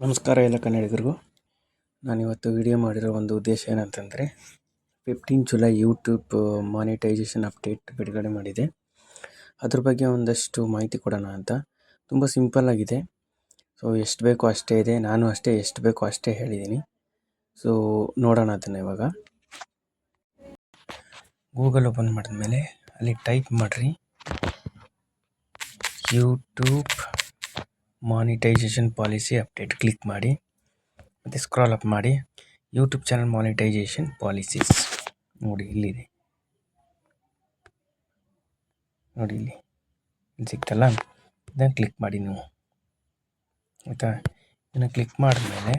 ನಮಸ್ಕಾರ ಎಲ್ಲ ಕನ್ನಡಿಗರಿಗೂ. ನಾನಿವತ್ತು ವಿಡಿಯೋ ಮಾಡಿರೋ ಒಂದು ಉದ್ದೇಶ ಏನಂತಂದರೆ fifteen July YouTube monetisation update ಬಿಡುಗಡೆ ಮಾಡಿದೆ. ಅದ್ರ ಬಗ್ಗೆ ಒಂದಷ್ಟು ಮಾಹಿತಿ ಕೊಡೋಣ ಅಂತ. ತುಂಬ ಸಿಂಪಲ್ ಆಗಿದೆ. ಸೊ ಎಷ್ಟು ಬೇಕೋ ಅಷ್ಟೇ ಇದೆ. ನಾನು ಅಷ್ಟೇ ಎಷ್ಟು ಬೇಕೋ ಅಷ್ಟೇ ಹೇಳಿದ್ದೀನಿ. ಸೊ ನೋಡೋಣ ಅದನ್ನು ಇವಾಗ. ಗೂಗಲ್ ಓಪನ್ ಮಾಡಿದ್ಮೇಲೆ ಅಲ್ಲಿ ಟೈಪ್ ಮಾಡಿರಿ. YouTube monetisation policy update click ಮಾಡಿ, ಮತ್ತು ಸ್ಕ್ರಾಲ್ ಅಪ್ ಮಾಡಿ ಯೂಟ್ಯೂಬ್ ಚಾನಲ್ ಮಾನಿಟೈಸೇಷನ್ ಪಾಲಿಸೀಸ್ ನೋಡಿ, ಇಲ್ಲಿದೆ. ನೋಡಿ ಇಲ್ಲಿ ಸಿಕ್ತಲ್ಲ? ಇದನ್ನು ಕ್ಲಿಕ್ ಮಾಡಿ ನೀವು. ಆಯಿತಾ? ಇದನ್ನು ಕ್ಲಿಕ್ ಮಾಡಿದ್ಮೇಲೆ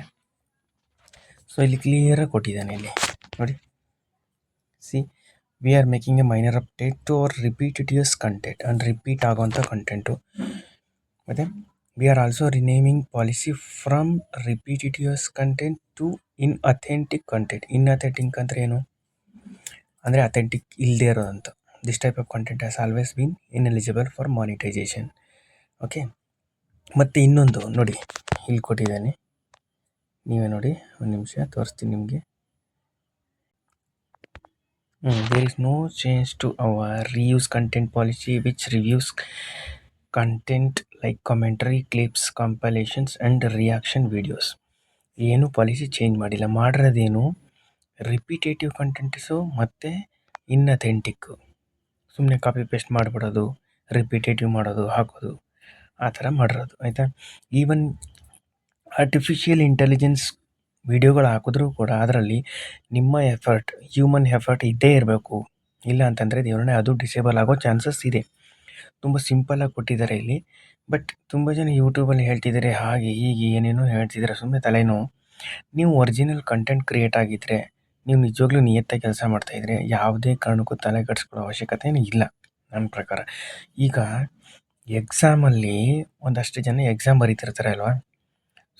ಸೊ ಇಲ್ಲಿ ಕ್ಲಿಯರಾಗಿ ಕೊಟ್ಟಿದ್ದಾನೆ ಇಲ್ಲಿ. ನೋಡಿ. See we are making a minor update to our repeated content and repeat ಆಗೋವಂಥ content ಮತ್ತು We are also renaming policy from repetitious content to inauthentic content inauthentic ಅಂದರೆ ಏನು? ಅಂದರೆ ಅಥೆಂಟಿಕ್ ಇಲ್ಲದೆ ಇರೋದಂತ. This type of content has always been ineligible for monetisation okay ಮತ್ತು ಇನ್ನೊಂದು ನೋಡಿ, ಇಲ್ಲಿ ಕೊಟ್ಟಿದ್ದಾನೆ. ನೀವೇ ನೋಡಿ, ಒಂದು ನಿಮಿಷ, ತೋರಿಸ್ತೀನಿ ನಿಮಗೆ. There is no change to our reuse content policy which reviews content like commentary clips compilations and reaction videos ಏನು ಪಾಲಿಸಿ ಚೇಂಜ್ ಮಾಡಿಲ್ಲ. ಮಾಡಿರೋದೇನು ರಿಪಿಟೇಟಿವ್ ಕಂಟೆಂಟ್ಸು ಮತ್ತು ಇನ್ಅಥೆಂಟಿಕ್ಕು ಸುಮ್ಮನೆ ಕಾಪಿ ಪೇಸ್ಟ್ ಮಾಡಿಬಿಡೋದು ರಿಪಿಟೇಟಿವ್ ಮಾಡೋದು, ಹಾಕೋದು, ಆ ಥರ ಮಾಡಿರೋದು, ಆಯಿತಾ? ಈವನ್ ಆರ್ಟಿಫಿಷಿಯಲ್ ಇಂಟೆಲಿಜೆನ್ಸ್ ವೀಡಿಯೋಗಳು ಹಾಕಿದ್ರೂ ಕೂಡ ಅದರಲ್ಲಿ ನಿಮ್ಮ ಎಫರ್ಟ್ ಹ್ಯೂಮನ್ ಎಫರ್ಟ್ ಇದ್ದೇ ಇರಬೇಕು. ಇಲ್ಲ ಅಂತಂದರೆ ದೇವರನ್ನೇ ಅದು ಡಿಸೇಬಲ್ ಆಗೋ ಚಾನ್ಸಸ್ ಇದೆ. ತುಂಬ ಸಿಂಪಲ್ಲಾಗಿ ಕೊಟ್ಟಿದ್ದಾರೆ ಇಲ್ಲಿ. ಬಟ್ ತುಂಬ ಜನ ಯೂಟ್ಯೂಬಲ್ಲಿ ಹೇಳ್ತಿದ್ದಾರೆ, ಹಾಗೆ ಹೀಗೆ ಏನೇನೋ ಹೇಳ್ತಿದ್ದಾರೆ. ಸುಮ್ಮನೆ ತಲೆನೋವು. ನೀವು ಒರಿಜಿನಲ್ ಕಂಟೆಂಟ್ ಕ್ರಿಯೇಟ್ ಆಗಿದ್ದರೆ ನೀವು ನಿಜವಾಗ್ಲೂ ನಿಯತ್ತಾಗಿ ಕೆಲಸ ಮಾಡ್ತಾಯಿದ್ರೆ ಯಾವುದೇ ಕಾರಣಕ್ಕೂ ತಲೆ ಕೆಡಿಸ್ಕೊಳ್ಳೋ ಅವಶ್ಯಕತೆ ಇಲ್ಲ, ನನ್ನ ಪ್ರಕಾರ. ಈಗ ಎಕ್ಸಾಮಲ್ಲಿ ಒಂದಷ್ಟು ಜನ ಎಕ್ಸಾಮ್ ಬರೀತಿರ್ತಾರೆ ಅಲ್ವಾ?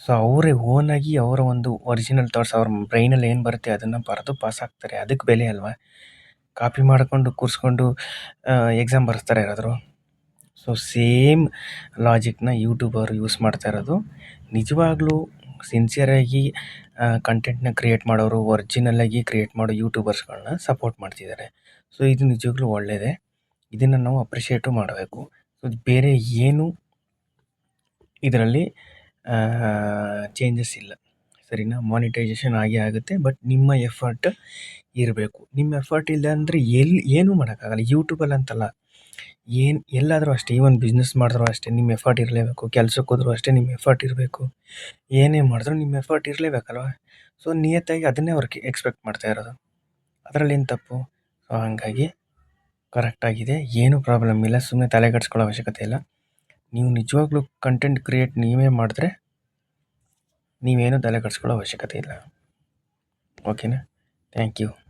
ಸೊ ಅವರೇ ಓನಾಗಿ ಅವರ ಒಂದು ಒರಿಜಿನಲ್ ಥಾಟ್ಸ್ ಅವ್ರ ಬ್ರೈನಲ್ಲಿ ಏನು ಬರುತ್ತೆ ಅದನ್ನು ಬರೆದು ಪಾಸ್ ಆಗ್ತಾರೆ. ಅದಕ್ಕೆ ಬೆಲೆ ಅಲ್ವಾ? ಕಾಪಿ ಮಾಡಿಕೊಂಡು, ಕೂರಿಸ್ಕೊಂಡು ಎಕ್ಸಾಮ್ ಬರೆಸ್ತಾರೆ ಯಾರಾದರೂ? ಸೊ ಸೇಮ್ ಲಾಜಿಕ್ನ ಯೂಟ್ಯೂಬರ್ ಯೂಸ್ ಮಾಡ್ತಾ ಇರೋದು. ನಿಜವಾಗ್ಲೂ ಸಿನ್ಸಿಯರಾಗಿ ಕಂಟೆಂಟ್ನ ಕ್ರಿಯೇಟ್ ಮಾಡೋರು ಒರ್ಜಿನಲ್ಲಾಗಿ ಕ್ರಿಯೇಟ್ ಮಾಡೋ ಯೂಟ್ಯೂಬರ್ಸ್ಗಳನ್ನ ಸಪೋರ್ಟ್ ಮಾಡ್ತಿದ್ದಾರೆ. ಸೊ ಇದು ನಿಜವಾಗ್ಲೂ ಒಳ್ಳೆಯದೇ ಇದನ್ನು ನಾವು ಅಪ್ರಿಷಿಯೇಟು ಮಾಡಬೇಕು. ಸೊ ಬೇರೆ ಏನು ಇದರಲ್ಲಿ ಚೇಂಜಸ್ ಇಲ್ಲ. ಸರಿನಾ? ಮಾನಿಟೈಸೇಷನ್ ಆಗೇ ಆಗುತ್ತೆ ಬಟ್ ನಿಮ್ಮ ಎಫರ್ಟ್ ಇರಬೇಕು. ನಿಮ್ಮ ಎಫರ್ಟ್ ಇಲ್ಲ ಅಂದರೆ ಎಲ್ಲಿ ಏನೂ ಮಾಡೋಕ್ಕಾಗಲ್ಲ. ಯೂಟ್ಯೂಬಲ್ಲಿ ಅಂತಲ್ಲ ಏನು ಎಲ್ಲಾದರೂ ಅಷ್ಟೇ ಈವನ್ ಬಿಸ್ನೆಸ್ ಮಾಡಿದ್ರು ಅಷ್ಟೇ ನಿಮ್ಮ ಎಫರ್ಟ್ ಇರಲೇಬೇಕು ಕೆಲ್ಸಕ್ಕೆ ಹೋದರೂ ಅಷ್ಟೇ ನಿಮ್ಮ ಎಫರ್ಟ್ ಇರಬೇಕು. ಏನೇ ಮಾಡಿದ್ರು ನಿಮ್ಮ ಎಫರ್ಟ್ ಇರಲೇಬೇಕಲ್ವ? ಸೊ ನಿಯತ್ತಾಗಿ ಅದನ್ನೇ ಅವ್ರಿಗೆ ಎಕ್ಸ್ಪೆಕ್ಟ್ ಮಾಡ್ತಾ ಇರೋದು. ಅದರಲ್ಲಿ ಏನು ತಪ್ಪು? ಸೊ ಹಾಗಾಗಿ ಕರೆಕ್ಟಾಗಿದೆ ಏನೂ ಪ್ರಾಬ್ಲಮ್ ಇಲ್ಲ. ಸುಮ್ಮನೆ ತಲೆ ಕೆಡಿಸ್ಕೊಳ್ಳೋ ಅವಶ್ಯಕತೆ ಇಲ್ಲ. ನೀವು ನಿಜವಾಗ್ಲೂ ಕಂಟೆಂಟ್ ಕ್ರಿಯೇಟ್ ನೀವೇ ಮಾಡಿದ್ರೆ ನೀವೇನು ತಲೆ ಕೆಡಿಸ್ಕೊಳ್ಳೋ ಅವಶ್ಯಕತೆ ಇಲ್ಲ. ಓಕೆನಾ ಥ್ಯಾಂಕ್ ಯು